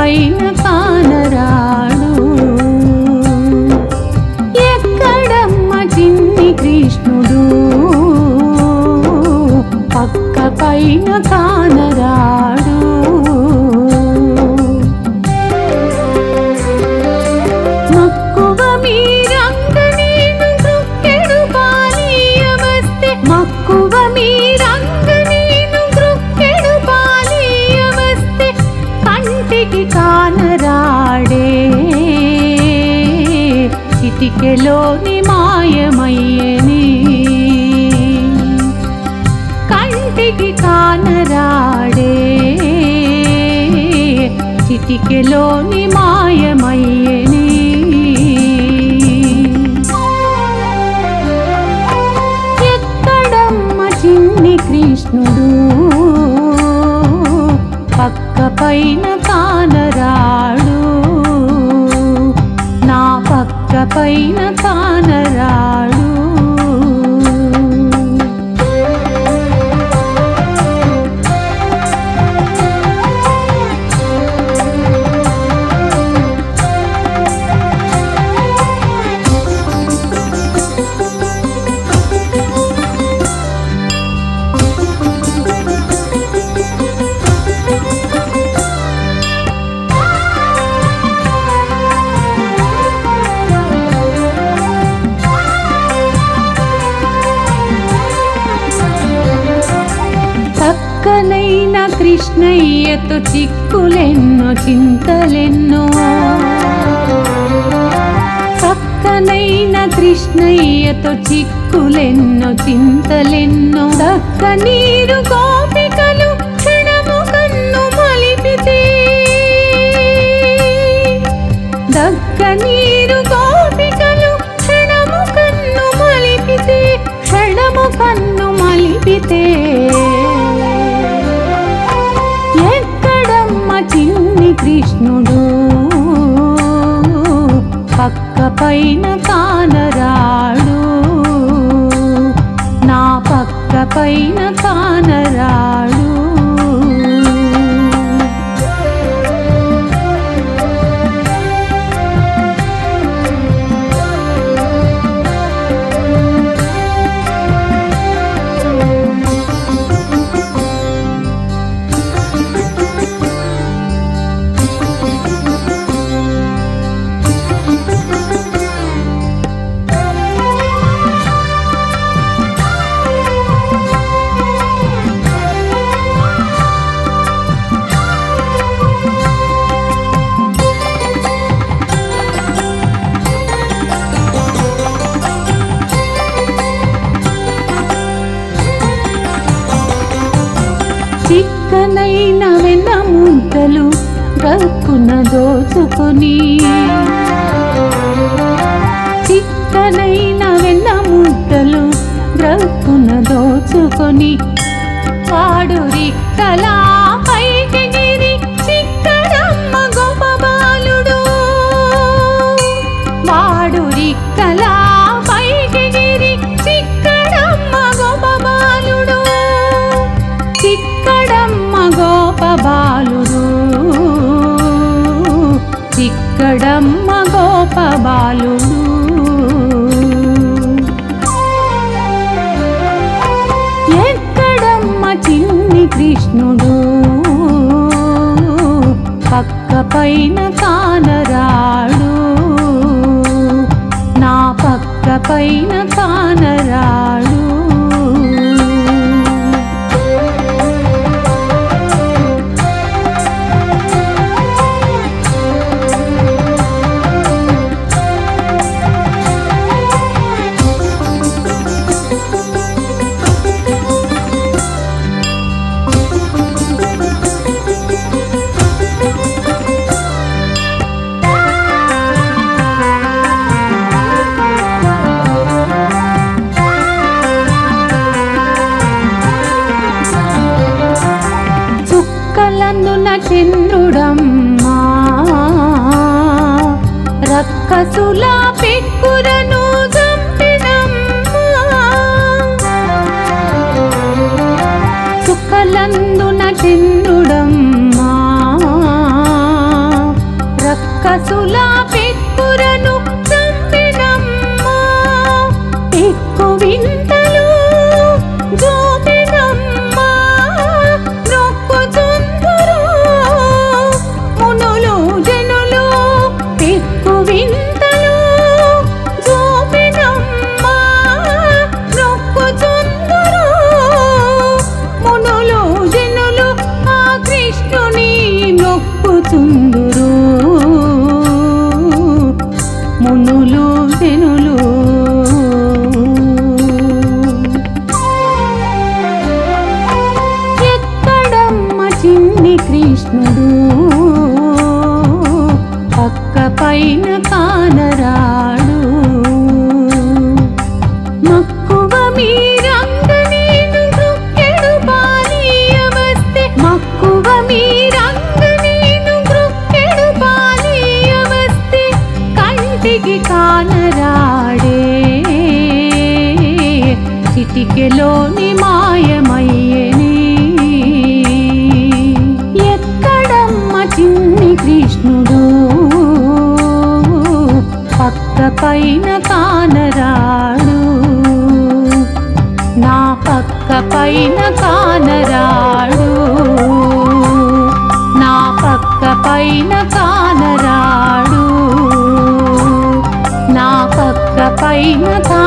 పైన కానరాడు. ఎక్కడమ్మ చిన్ని కృష్ణుడు? పక్క పైన కానరాడు. మాయమయ్యని. కంటికి కానరాడే చిటికెలోని మాయమయ్యని. పైన కానరాడు కృష్ణయ్యతో చిక్కులెన్నో చింతలెన్నో. చక్కనైన కృష్ణయ్యతో చిక్కులెన్నో చింతలెన్నో. దక్క నీరు గోపికలు క్షణము కన్ను మలిపితే. దక్క నీరు గోపికలు క్షణము కన్ను మలిపితే క్షణము కన్ను మలిపితే. పైన కానరాడు. నా పక్క పైన గక్కున దోచుకొని చిక్కనైన వెన్న ముద్దలు గ్రక్కున దోచుకొని పాడు రిక్కలా పైకి చిక్కడమ్మ గోప బాలుడు. ఎక్కడమ్మ చిన్ని కృష్ణుడు? పక్క పైన కానరాడు. నా పక్క పైన చుక్కలందున చంద్రుడమ్మా రక్కసుల చంపినమ్మా చుక్కలందున చిటికెలోని మాయమయ్యేని. ఎక్కడమ్మ చిన్ని కృష్ణుడు? పక్క పైన కానరాడు. నా పక్క పైన కానరాడు. నా పక్క పైన కానరాడు. నా పక్క పైన